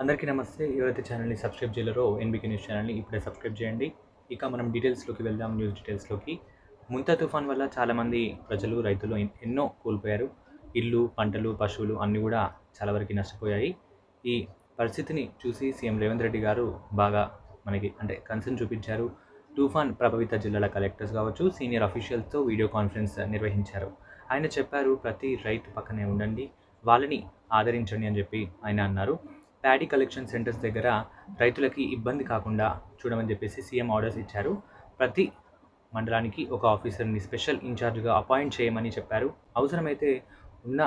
అందరికీ నమస్తే. ఎవరైతే ఛానల్ని సబ్స్క్రైబ్ చేయలేరో ఎన్బికే న్యూస్ ఛానల్ని ఇప్పుడే సబ్స్క్రైబ్ చేయండి. ఇక మనం డీటెయిల్స్లోకి వెళ్దాం న్యూస్ డీటెయిల్స్లోకి. ముంతా తుఫాన్ వల్ల చాలామంది ప్రజలు రైతులు ఎన్- ఎన్నో కోల్పోయారు. ఇల్లు పంటలు పశువులు అన్నీ కూడా చాలా వరకు నష్టపోయాయి. ఈ పరిస్థితిని చూసి సీఎం రేవంత్ రెడ్డి గారు బాగా మనకి అంటే కన్సర్న్ చూపించారు. తుఫాన్ ప్రభావిత జిల్లాల కలెక్టర్స్ కావచ్చు సీనియర్ అఫీషియల్స్తో వీడియో కాన్ఫరెన్స్ నిర్వహించారు. ఆయన చెప్పారు ప్రతి రైతు పక్కనే ఉండండి వాళ్ళని ఆదరించండి అని చెప్పి ఆయన అన్నారు. ప్యాడీ కలెక్షన్ సెంటర్స్ దగ్గర రైతులకి ఇబ్బంది కాకుండా చూడమని చెప్పేసి సీఎం ఆర్డర్స్ ఇచ్చారు. ప్రతి మండలానికి ఒక ఆఫీసర్ని స్పెషల్ ఇన్ఛార్జ్గా అపాయింట్ చేయమని చెప్పారు. అవసరమైతే ఉన్న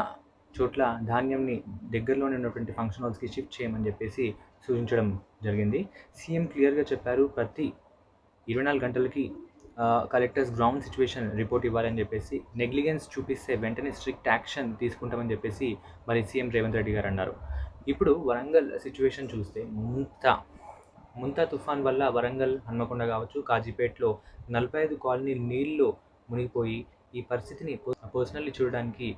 చోట్ల ధాన్యంని దగ్గరలోనే ఉన్నటువంటి ఫంక్షన్ హాల్స్కి షిఫ్ట్ చేయమని చెప్పేసి సూచించడం జరిగింది. సీఎం క్లియర్గా చెప్పారు ప్రతి ఇరవై నాలుగు గంటలకి కలెక్టర్స్ గ్రౌండ్ సిచ్యువేషన్ రిపోర్ట్ ఇవ్వాలని చెప్పేసి నెగ్లిగెన్స్ చూపిస్తే వెంటనే స్ట్రిక్ట్ యాక్షన్ తీసుకుంటామని చెప్పేసి మరి సీఎం రేవంత్ రెడ్డి గారు అన్నారు. ఇప్పుడు వరంగల్ సిచ్యువేషన్ చూస్తే ముంత ముంతా తుఫాన్ వల్ల వరంగల్ హన్మకొండ కావచ్చు కాజీపేటలో నలభై ఐదు కాలనీ నీళ్ళు మునిగిపోయి ఈ పరిస్థితిని పర్సనల్లీ చూడడానికి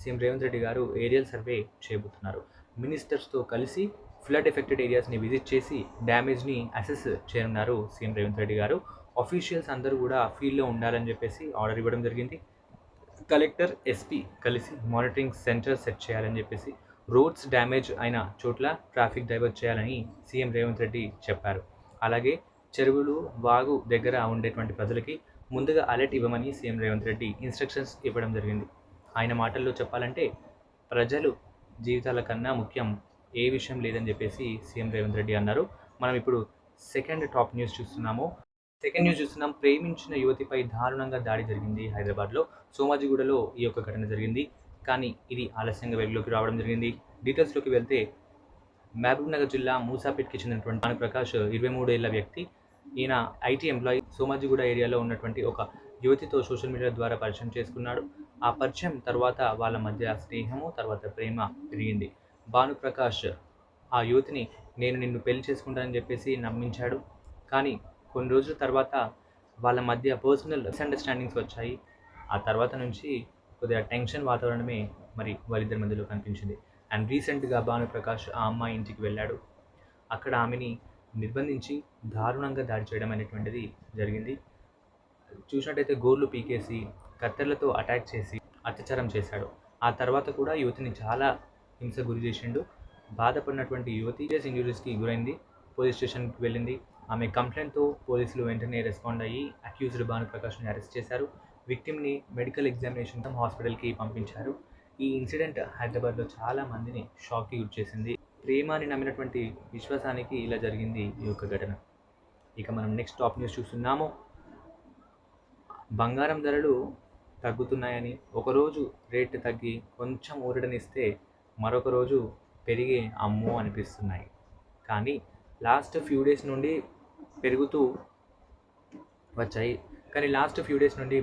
సీఎం రేవంత్ రెడ్డి గారు ఏరియల్ సర్వే చేయబోతున్నారు మినిస్టర్స్తో కలిసి ఫ్లడ్ ఎఫెక్టెడ్ ఏరియాస్ని విజిట్ చేసి డ్యామేజ్ని అసెస్ చేయనున్నారు సీఎం రేవంత్ రెడ్డి గారు. అఫీషియల్స్ అందరూ కూడా ఫీల్డ్లో ఉండాలని చెప్పేసి ఆర్డర్ ఇవ్వడం జరిగింది. కలెక్టర్ ఎస్పీ కలిసి మానిటరింగ్ సెంటర్ సెట్ చేయాలని చెప్పేసి రోడ్స్ డ్యామేజ్ అయిన చోట్ల ట్రాఫిక్ డైవర్ట్ చేయాలని సీఎం రేవంత్ రెడ్డి చెప్పారు. అలాగే చెరువులు వాగు దగ్గర ఉండేటువంటి ప్రజలకి ముందుగా అలర్ట్ ఇవ్వమని సీఎం రేవంత్ రెడ్డి ఇన్స్ట్రక్షన్స్ ఇవ్వడం జరిగింది. ఆయన మాటల్లో చెప్పాలంటే ప్రజలు జీవితాల కన్నా ముఖ్యం ఏ విషయం లేదని చెప్పేసి సీఎం రేవంత్ రెడ్డి అన్నారు. మనం ఇప్పుడు సెకండ్ టాప్ న్యూస్ చూస్తున్నాము. సెకండ్ న్యూస్ చూస్తున్నాం. ప్రేమించిన యువతిపై దారుణంగా దాడి జరిగింది హైదరాబాద్లో. సోమాజిగూడలో ఈ యొక్క ఘటన జరిగింది. కానీ ఇది ఆలస్యంగా వెలుగులోకి రావడం జరిగింది. డీటెయిల్స్లోకి వెళ్తే మహబూబ్ నగర్ జిల్లా మూసాపేట్కి చెందినటువంటి భాను ప్రకాష్ ఇరవై మూడు ఏళ్ళ వ్యక్తి. ఈయన ఐటీ ఎంప్లాయీ. సోమాజిగూడ ఏరియాలో ఉన్నటువంటి ఒక యువతితో సోషల్ మీడియా ద్వారా పరిచయం చేసుకున్నాడు. ఆ పరిచయం తర్వాత వాళ్ళ మధ్య స్నేహము తర్వాత ప్రేమ పెరిగింది. భానుప్రకాష్ ఆ యువతిని నేను నిన్ను పెళ్ళి చేసుకుంటానని చెప్పేసి నమ్మించాడు. కానీ కొన్ని రోజుల తర్వాత వాళ్ళ మధ్య పర్సనల్ మిస్అండర్స్టాండింగ్స్ వచ్చాయి. ఆ తర్వాత నుంచి కొద్దిగా టెన్షన్ వాతావరణమే మరి వాళ్ళిద్దరి మధ్యలో కనిపించింది. అండ్ రీసెంట్గా భానుప్రకాష్ ఆ అమ్మాయి ఇంటికి వెళ్ళాడు. అక్కడ ఆమెని నిర్బంధించి దారుణంగా దాడి చేయడం అనేటువంటిది జరిగింది. చూసినట్టయితే గోర్లు పీకేసి కత్తెరలతో అటాక్ చేసి అత్యాచారం చేశాడు. ఆ తర్వాత కూడా యువతిని చాలా హింస గురి చేసిండు. బాధపడినటువంటి యువతి సీరియస్ ఇంజురీస్కి గురైంది. పోలీస్ స్టేషన్కి వెళ్ళింది. ఆమె కంప్లైంట్తో పోలీసులు వెంటనే రెస్పాండ్ అయ్యి అక్యూజ్డ్ భాను ప్రకాష్ని అరెస్ట్ చేశారు. విక్టిమ్ని మెడికల్ ఎగ్జామినేషన్ హాస్పిటల్కి పంపించారు. ఈ ఇన్సిడెంట్ హైదరాబాద్లో చాలా మందిని షాక్కి గురిచేసింది ప్రేమాని నమ్మినటువంటి విశ్వాసానికి ఇలా జరిగింది ఈ యొక్క ఘటన. ఇక మనం నెక్స్ట్ టాప్ న్యూస్ చూస్తున్నాము. బంగారం ధరలు తగ్గుతున్నాయని ఒకరోజు రేట్ తగ్గి కొంచెం ఊరడనిస్తే మరొక రోజు పెరిగి అమ్మో అనిపిస్తున్నాయి. కానీ లాస్ట్ ఫ్యూ డేస్ నుండి పెరుగుతూ వచ్చాయి. కానీ లాస్ట్ ఫ్యూ డేస్ నుండి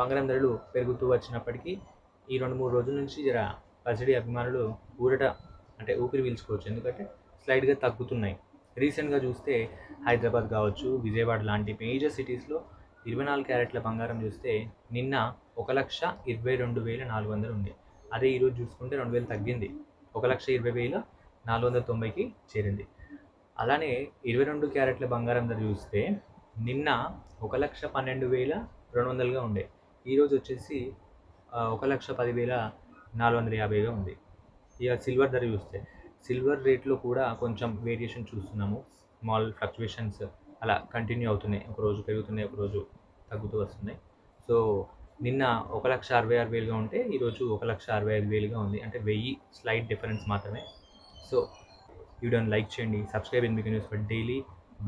బంగారం ధరలు పెరుగుతూ వచ్చినప్పటికీ ఈ రెండు మూడు రోజుల నుంచి జర పసిడి అభిమానులు ఊరట అంటే ఊపిరి పీల్చుకోవచ్చు. ఎందుకంటే స్లైడ్గా తగ్గుతున్నాయి. రీసెంట్గా చూస్తే హైదరాబాద్ కావచ్చు విజయవాడ లాంటి మేజర్ సిటీస్లో ఇరవై నాలుగు క్యారెట్ల బంగారం చూస్తే నిన్న ఒక లక్ష ఇరవై రెండు వేల నాలుగు వందలు ఉంది అదే ఈరోజు చూసుకుంటే రెండు వేలు తగ్గింది. ఒక లక్ష ఇరవై వేల నాలుగు వందల తొంభైకి చేరింది. అలానే ఇరవై రెండు క్యారెట్ల బంగారం ధర చూస్తే నిన్న ఒక లక్ష పన్నెండు వేల రెండు వందలుగా ఉండే. ఈరోజు వచ్చేసి ఒక లక్ష పదివేల నాలుగు వందల యాభైగా ఉంది. ఇక సిల్వర్ ధర చూస్తే సిల్వర్ రేట్లో కూడా కొంచెం వేరియేషన్ చూస్తున్నాము. స్మాల్ ఫ్లక్చువేషన్స్ అలా కంటిన్యూ అవుతున్నాయి. ఒక రోజు పెరుగుతున్నాయి ఒక రోజు తగ్గుతూ వస్తున్నాయి. సో నిన్న ఒక లక్ష అరవై ఆరు వేలుగా ఉంటే ఈరోజు ఒక లక్ష అరవై ఐదు వేలుగా ఉంది. అంటే వెయ్యి స్లైట్ డిఫరెన్స్ మాత్రమే. సో వీడియోని లైక్ చేయండి. సబ్స్క్రైబ్ మీకు న్యూస్ ఫర్ డైలీ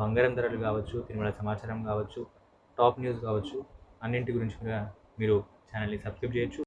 బంగారం ధరలు కావచ్చు తిరుమల సమాచారం కావచ్చు టాప్ న్యూస్ కావచ్చు అన్నింటి గురించి కూడా మీరు ఛానల్ని సబ్స్క్రైబ్ చేయొచ్చు.